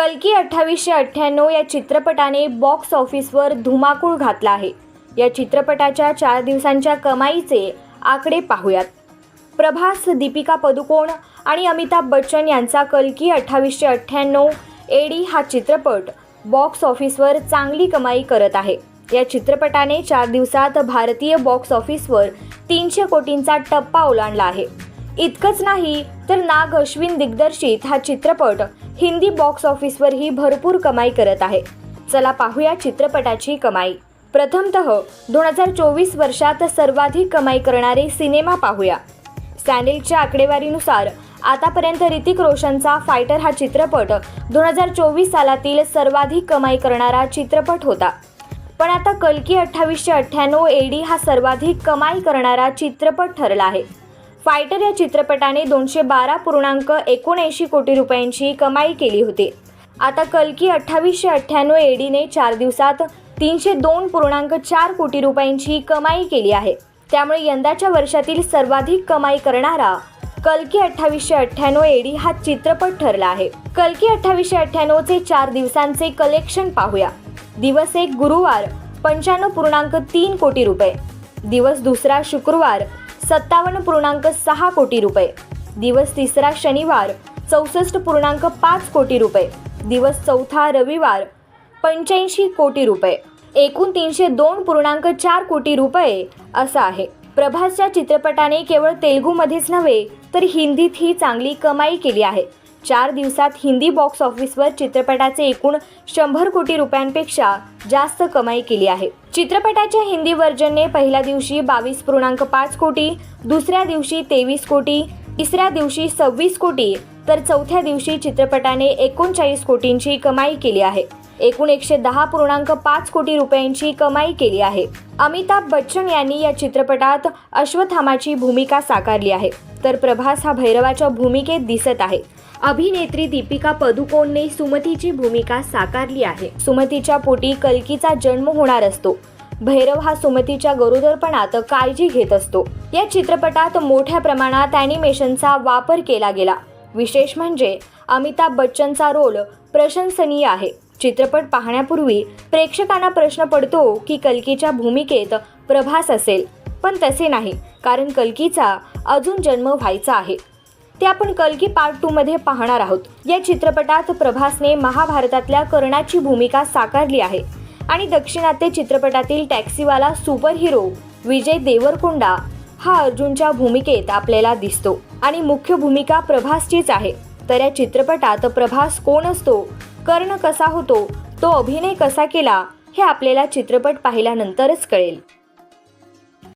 कल्की अठ्ठावीसशे अठ्ठ्याण्णव या चित्रपटाने बॉक्स ऑफिसवर धुमाकूळ घातला आहे. या चित्रपटाच्या चार दिवसांच्या कमाईचे आकडे पाहूयात. प्रभास दीपिका पदुकोण आणि अमिताभ बच्चन यांचा कल्की अठ्ठावीसशे अठ्ठ्याण्णव एडी हा चित्रपट बॉक्स ऑफिसवर चांगली कमाई करत आहे. या चित्रपटाने चार दिवसात भारतीय बॉक्स ऑफिसवर तीनशे कोटींचा टप्पा ओलांडला आहे. इतकंच नाही तर नाग अश्विन दिग्दर्शित हा चित्रपट हिंदी बॉक्स ऑफिसवरही भरपूर कमाई करत आहे. चला पाहूया चित्रपटाची कमाई. प्रथमतः दोन हजार चोवीस वर्षात सर्वाधिक कमाई करणारे सिनेमा पाहूया. सॅनेलच्या आकडेवारीनुसार आतापर्यंत ऋतिक रोशनचा फायटर हा चित्रपट दोन हजार चोवीस सालातील सर्वाधिक कमाई करणारा चित्रपट होता. पण आता कल्की अठ्ठावीसशे अठ्ठ्याण्णव एडी हा सर्वाधिक कमाई करणारा चित्रपट ठरला आहे. फायटर या चित्रपटाने दोनशे बारा पूर्णांक एकोणऐंशी कोटी रुपयांची कमाई केली होती. आता कल्की अठ्ठावीसशे अठ्ठ्याण्णव एडीने चार दिवसात तीनशे दोन पूर्णांक चार कोटी रुपयांची कमाई केली आहे. त्यामुळे यंदाच्या वर्षातील सर्वाधिक कमाई करणारा कल्की अठ्ठावीसशे अठ्ठ्याण्णव एडी हा चित्रपट ठरला आहे. कलकी अठ्ठावीसशे अठ्ठ्याण्णवचे चार दिवसांचे कलेक्शन पाहूया. दिवस एक गुरुवार पंच्याण्णव पूर्णांक तीन कोटी रुपये. दिवस दुसरा शुक्रवार सत्तावन्न पूर्णांक सहा कोटी रुपये. दिवस तिसरा शनिवार चौसष्ट पूर्णांक पाच कोटी रुपये. दिवस चौथा रविवार पंच्याऐंशी कोटी रुपये. एकूण तीनशे दोन पूर्णांक चार कोटी रुपये असं आहे. प्रभासच्या चित्रपटाने केवळ तेलगूमध्येच नव्हे तर हिंदीतही चांगली कमाई केली आहे. चार दिवसात हिंदी बॉक्स ऑफिसवर चित्रपटाचे एकूण शंभर कोटी रुपयांपेक्षा जास्त कमाई केली आहे. चित्रपटाच्या हिंदी व्हर्जनने पहिल्या दिवशी बावीस पूर्णांक पाच कोटी दुसऱ्या दिवशी तेवीस कोटी तिसऱ्या दिवशी सव्वीस कोटी तर चौथ्या दिवशी चित्रपटाने एकोणचाळीस कोटींची कमाई केली आहे. एकूण एकशे दहा पूर्णांक पाच कोटी रुपयांची कमाई केली आहे. अमिताभ बच्चन यांनी या चित्रपटात अश्वथामाची भूमिका साकारली आहे. तर प्रभास हा भैरवाच्या भूमिकेत दिसत आहे. अभिनेत्री दीपिका पदुकोणने सुमतीची भूमिका साकारली आहे. सुमतीच्या पोटी कल्कीचा जन्म होणार असतो. भैरव हा सुमतीच्या गरोदरपणात काळजी घेत असतो. या चित्रपटात मोठ्या प्रमाणात ॲनिमेशनचा वापर केला गेला. विशेष म्हणजे अमिताभ बच्चनचा रोल प्रशंसनीय आहे. चित्रपट पाहण्यापूर्वी प्रेक्षकांना प्रश्न पडतो की कल्कीच्या भूमिकेत प्रभास असेल. पण तसे नाही कारण कल्कीचा अजून जन्म व्हायचा आहे. ते आपण कल्की पार्ट टू मध्ये पाहणार आहोत. या चित्रपटात प्रभासने महाभारतातल्या कर्णाची भूमिका साकारली आहे. आणि दक्षिणात्य चित्रपटातील टॅक्सीवाला सुपर हिरो विजय देवरकोंडा हा अर्जुनच्या भूमिकेत आपल्याला दिसतो. आणि मुख्य भूमिका प्रभासचीच आहे. तर या चित्रपटात प्रभास कोण असतो? कर्ण कसा होतो? तो अभिनय कसा केला? हे आपल्याला चित्रपट पाहिल्यानंतरच कळेल.